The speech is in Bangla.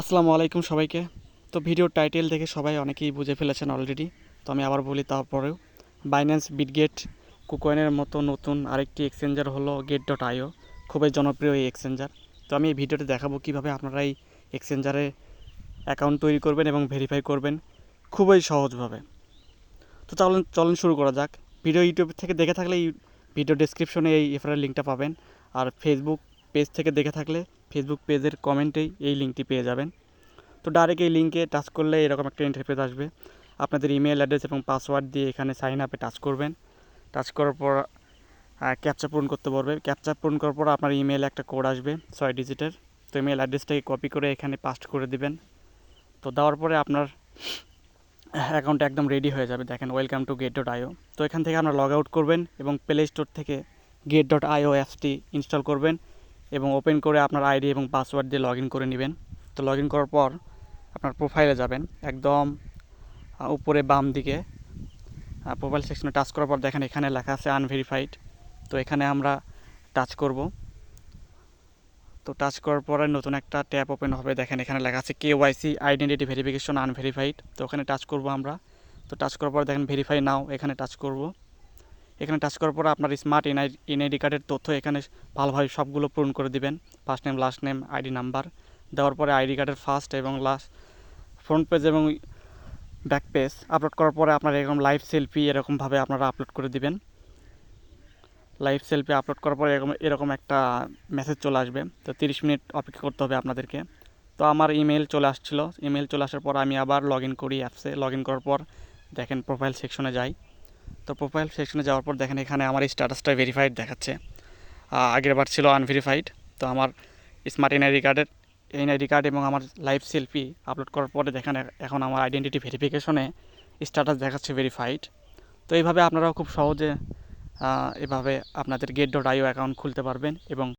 আসসালামু আলাইকুম সবাইকে। তো ভিডিওর টাইটেল দেখে সবাই অনেকেই বুঝে ফেলেছেন অলরেডি তো আমি আবার বলি তারপরেও। বাইন্যান্স বিটগেট কুকয়েনের মতো নতুন আরেকটি এক্সচেঞ্জার হলো গেট ডট আইও খুবই জনপ্রিয় এই এক্সচেঞ্জার তো আমি এই ভিডিওতে দেখাবো কীভাবে আপনারা এই এক্সচেঞ্জারে অ্যাকাউন্ট তৈরি করবেন এবং ভেরিফাই করবেন। খুবই সহজভাবে। তো চলুন চলুন শুরু করা যাক। ভিডিও ইউটিউব থেকে দেখে থাকলে এই ভিডিও ডেসক্রিপশনে এই এফআর লিঙ্কটা পাবেন। আর ফেসবুক পেজ থেকে দেখে থাকলে ফেসবুক পেজের কমেন্টেই এই লিঙ্কটি পেয়ে যাবেন। তো ডাইরেক্ট এই লিঙ্কে টাচ করলে এরকম একটা ইন্টারফেস আসবে। আপনাদের ইমেল অ্যাড্রেস এবং পাসওয়ার্ড দিয়ে এখানে সাইন আপে টাচ করবেন। টাচ করার পর ক্যাপচা পূরণ করতে পারবে ক্যাপচা পূরণ করার পর আপনার ইমেলে একটা কোড আসবে, ছয় ডিজিটের তো ইমেল অ্যাড্রেসটাকে কপি করে এখানে পাস্ট করে দিবেন। তো দেওয়ার পরে আপনার অ্যাকাউন্ট একদম রেডি হয়ে যাবে। দেখেন welcome to get dot IO তো এখান থেকে আপনারা লগ আউট করবেন এবং প্লে স্টোর থেকে গেট ডট আইও অ্যাপসটি ইনস্টল করবেন। এবং ওপেন করে আপনার আইডি এবং পাসওয়ার্ড দিয়ে লগ করে নেবেন। তো লগ করার পর আপনার প্রোফাইলে যাবেন, একদম উপরে বাম দিকে। প্রোফাইল সেকশনে টাচ করার পর দেখেন এখানে লেখা আছে আনভেরিফাইড তো এখানে আমরা টাচ করব। তো টাচ করার পরে নতুন একটা ট্যাব ওপেন হবে। দেখেন এখানে লেখা আছে K Y C identity verification unverified তো ওখানে টাচ করব আমরা। তো টাচ করার পর দেখেন ভেরিফাই নাও এখানে টাচ করব। এখানে টাচ করার পর আপনার স্মার্ট এনআই এনআইডি কার্ডের তথ্য এখানে ভালোভাবে সবগুলো পূরণ করে দিবেন। First name last name ID number দেওয়ার পরে আইডি কার্ডের ফার্স্ট এবং লাস্ট ফ্রন্ট পেজ এবং ব্যাক পেজ আপলোড করার পরে আপনার এরকম লাইভ সেলফি এরকমভাবে আপনারা আপলোড করে দিবেন। লাইভ সেলফি আপলোড করার পরে এরকম এরকম একটা মেসেজ চলে আসবে। তো তিরিশ মিনিট অপেক্ষা করতে হবে আপনাদেরকে। তো আমার ইমেল চলে আসছিল। ইমেল চলে আসার পর আমি আবার লগ ইন করি অ্যাপসে। লগ ইন করার পর দেখেন প্রোফাইল সেকশনে যাই। তো প্রোফাইল সেকশনে যাওয়ার পর দেখেন এখানে আমার স্ট্যাটাসটা ভেরিফাইড দেখাচ্ছে। আগেরবার আগের বার ছিল আনভেরিফাইড তো আমার স্মার্ট এনআইডি কার্ডের এনআইডি কার্ড এবং আমার লাইভ সেলফি আপলোড করার পরে দেখেন এখন আমার আইডেন্টিটি ভেরিফিকেশনে স্ট্যাটাস দেখাচ্ছে ভেরিফাইড তো এইভাবে আপনারাও খুব সহজে এভাবে আপনাদের গেট ডট আইও অ্যাকাউন্ট খুলতে পারবেন এবং